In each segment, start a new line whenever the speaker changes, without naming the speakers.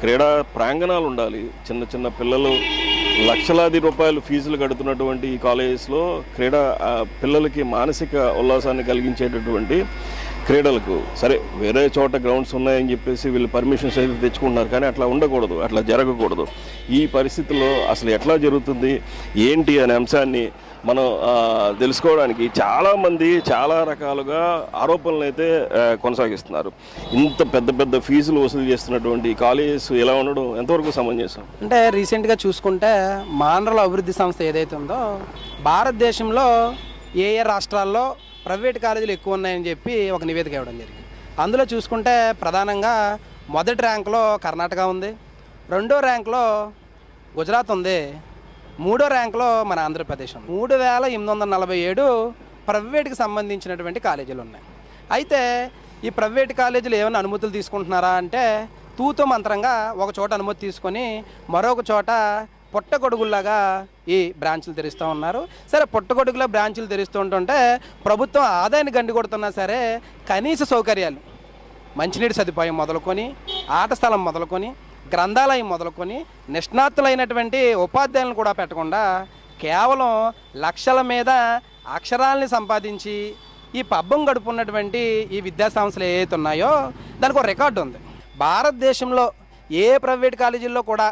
క్రీడా ప్రాంగణాలు ఉండాలి. చిన్న చిన్న పిల్లలు లక్షలాది రూపాయలు ఫీజులు కడుతున్నటువంటి ఈ కాలేజెస్లో క్రీడా పిల్లలకి మానసిక ఉల్లాసాన్ని కలిగించేటటువంటి క్రీడలకు. సరే వేరే చోట గ్రౌండ్స్ ఉన్నాయని చెప్పేసి వీళ్ళు పర్మిషన్స్ అయితే తెచ్చుకుంటున్నారు కానీ అట్లా ఉండకూడదు అట్లా జరగకూడదు. ఈ పరిస్థితుల్లో అసలు ఎట్లా జరుగుతుంది ఏంటి అనే అంశాన్ని మనం తెలుసుకోవడానికి చాలామంది చాలా రకాలుగా ఆరోపణలు అయితే కొనసాగిస్తున్నారు. ఇంత పెద్ద పెద్ద ఫీజులు వసూలు చేస్తున్నటువంటి కాలేజెస్ ఎలా ఉండడం ఎంతవరకు సమంజసం?
అంటే రీసెంట్గా చూసుకుంటే మానరుల అభివృద్ధి సంస్థ ఏదైతే ఉందో భారతదేశంలో ఏ ఏ రాష్ట్రాల్లో ప్రైవేట్ కాలేజీలు ఎక్కువ ఉన్నాయని చెప్పి ఒక నివేదిక ఇవ్వడం జరిగింది. అందులో చూసుకుంటే ప్రధానంగా మొదటి ర్యాంకులో కర్ణాటక ఉంది రెండో ర్యాంక్లో గుజరాత్ ఉంది మూడో ర్యాంక్లో మన ఆంధ్రప్రదేశ్ ఉంది. మూడు వేల ఎనిమిది వందల నలభై ఏడు ప్రైవేట్కి సంబంధించినటువంటి కాలేజీలు ఉన్నాయి. అయితే ఈ ప్రైవేట్ కాలేజీలు ఏమైనా అనుమతులు తీసుకుంటున్నారా అంటే తూతు మంత్రంగా ఒక చోట అనుమతి తీసుకొని మరొక చోట పుట్టగొడుగుల్లాగా ఈ బ్రాంచులు తెరుస్తూ ఉన్నారు. సరే పుట్టగొడుగుల బ్రాంచులు తెరుస్తూ ఉంటుంటే ప్రభుత్వం ఆదాయాన్ని గండి కొడుతున్నా సరే కనీస సౌకర్యాలు మంచినీటి సదుపాయం మొదలుకొని ఆట స్థలం మొదలుకొని గ్రంథాలయం మొదలుకొని నిష్ణాతులైనటువంటి ఉపాధ్యాయులను కూడా పెట్టకుండా కేవలం లక్షల మీద అక్షరాలని సంపాదించి ఈ పబ్బం గడుపున్నటువంటి ఈ విద్యా సంస్థలు ఏవైతే ఉన్నాయో దానికి ఒక రికార్డు ఉంది. భారతదేశంలో ఏ ప్రైవేట్ కాలేజీల్లో కూడా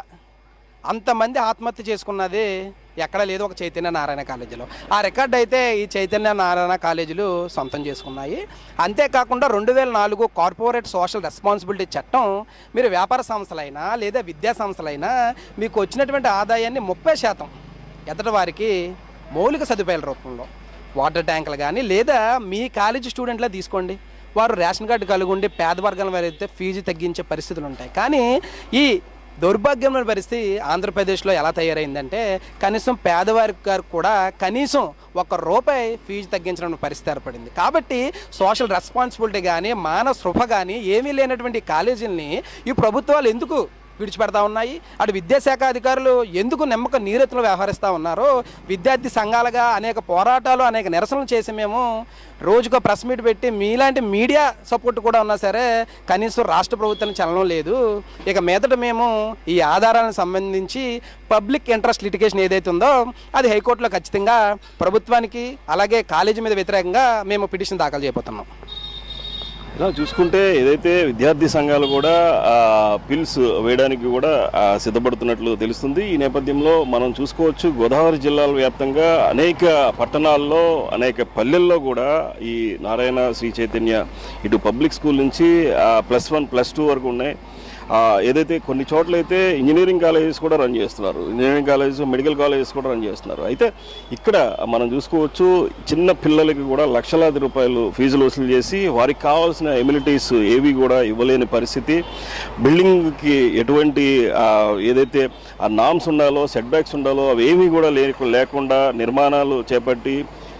అంతమంది ఆత్మహత్య చేసుకున్నది ఎక్కడ లేదు ఒక చైతన్య నారాయణ కాలేజీలో. ఆ రికార్డ్ అయితే ఈ చైతన్య నారాయణ కాలేజీలు సొంతం చేసుకున్నాయి. అంతేకాకుండా రెండు వేల నాలుగు కార్పొరేట్ సోషల్ రెస్పాన్సిబిలిటీ చట్టం మీరు వ్యాపార సంస్థలైనా లేదా విద్యా సంస్థలైనా మీకు వచ్చినటువంటి ఆదాయాన్ని ముప్పై శాతం ఎదటి వారికి మౌలిక సదుపాయాల రూపంలో వాటర్ ట్యాంకులు కానీ లేదా మీ కాలేజీ స్టూడెంట్లే తీసుకోండి. వారు రేషన్ కార్డు కలిగి ఉండి పేద వర్గాల వారైతే ఫీజు తగ్గించే పరిస్థితులు ఉంటాయి. కానీ ఈ దౌర్భాగ్యమైన పరిస్థితి ఆంధ్రప్రదేశ్లో ఎలా తయారైందంటే కనీసం పేదవారి గారు కూడా కనీసం ఒక రూపాయి ఫీజు తగ్గించడం పరిస్థితి ఏర్పడింది. కాబట్టి సోషల్ రెస్పాన్సిబిలిటీ కానీ మానవ స్పృహ కానీ ఏమీ లేనటువంటి కాలేజీలని ఈ ప్రభుత్వాలు ఎందుకు విడిచిపెడతా ఉన్నాయి. అటు విద్యాశాఖ అధికారులు ఎందుకు నిమ్మక నీరెత్తులు వ్యవహరిస్తూ ఉన్నారో విద్యార్థి సంఘాలుగా అనేక పోరాటాలు అనేక నిరసనలు చేసి మేము రోజుకో ప్రెస్ మీట్ పెట్టి మీలాంటి మీడియా సపోర్ట్ కూడా ఉన్నా సరే కనీసం రాష్ట్ర ప్రభుత్వం చలనం లేదు. ఇక మీదట మేము ఈ ఆధారాలకు సంబంధించి పబ్లిక్ ఇంట్రెస్ట్ లిటిగేషన్ ఏదైతే ఉందో అది హైకోర్టులో ఖచ్చితంగా ప్రభుత్వానికి అలాగే కాలేజీ మీద వ్యతిరేకంగా మేము పిటిషన్ దాఖలు చేయబోతున్నాం.
ఇలా చూసుకుంటే ఏదైతే విద్యార్థి సంఘాలు కూడా పిల్స్ వేయడానికి కూడా సిద్ధపడుతున్నట్లు తెలుస్తుంది. ఈ నేపథ్యంలో మనం చూసుకోవచ్చు గోదావరి జిల్లాల వ్యాప్తంగా అనేక పట్టణాల్లో అనేక పల్లెల్లో కూడా ఈ నారాయణ శ్రీ చైతన్య ఇటు పబ్లిక్ స్కూల్ నుంచి ప్లస్ వన్ ప్లస్ టూ వరకు ఉన్నాయి. ఏదైతే కొన్ని చోట్ల అయితే ఇంజనీరింగ్ కాలేజెస్ కూడా రన్ చేస్తున్నారు. ఇంజనీరింగ్ కాలేజెస్ మెడికల్ కాలేజెస్ కూడా రన్ చేస్తున్నారు. అయితే ఇక్కడ మనం చూసుకోవచ్చు చిన్న పిల్లలకి కూడా లక్షలాది రూపాయలు ఫీజులు వసూలు చేసి వారికి కావాల్సిన ఎమ్యూనిటీస్ ఏవి కూడా ఇవ్వలేని పరిస్థితి. బిల్డింగ్కి ఎటువంటి ఏదైతే ఆ నామ్స్ ఉండాలో సెట్ బ్యాక్స్ ఉండాలో అవి ఏమీ కూడా లేకుండా నిర్మాణాలు చేపట్టి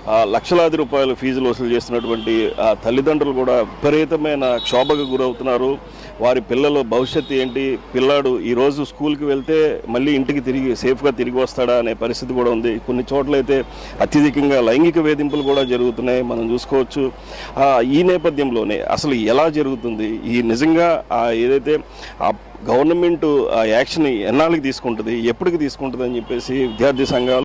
లక్షలాది రూపాయలు ఫీజులు వసూలు చేస్తున్నటువంటి ఆ, తల్లిదండ్రులు కూడా విపరీతమైన క్షోభకు గురవుతున్నారు. వారి పిల్లల భవిష్యత్తు ఏంటి? పిల్లాడు ఈరోజు స్కూల్కి వెళ్తే మళ్ళీ ఇంటికి తిరిగి సేఫ్గా తిరిగి వస్తాడా అనే పరిస్థితి కూడా ఉంది. కొన్ని చోట్ల అయితే అత్యధికంగా లైంగిక వేధింపులు కూడా జరుగుతున్నాయి. మనం చూసుకోవచ్చు. ఈ నేపథ్యంలోనే అసలు ఎలా జరుగుతుంది? ఈ నిజంగా ఏదైతే ఆ గవర్నమెంట్ ఆ యాక్షన్ ఎన్నాళ్ళకి తీసుకుంటుంది? ఎప్పటికి తీసుకుంటుంది అని చెప్పేసి విద్యార్థి సంఘాలు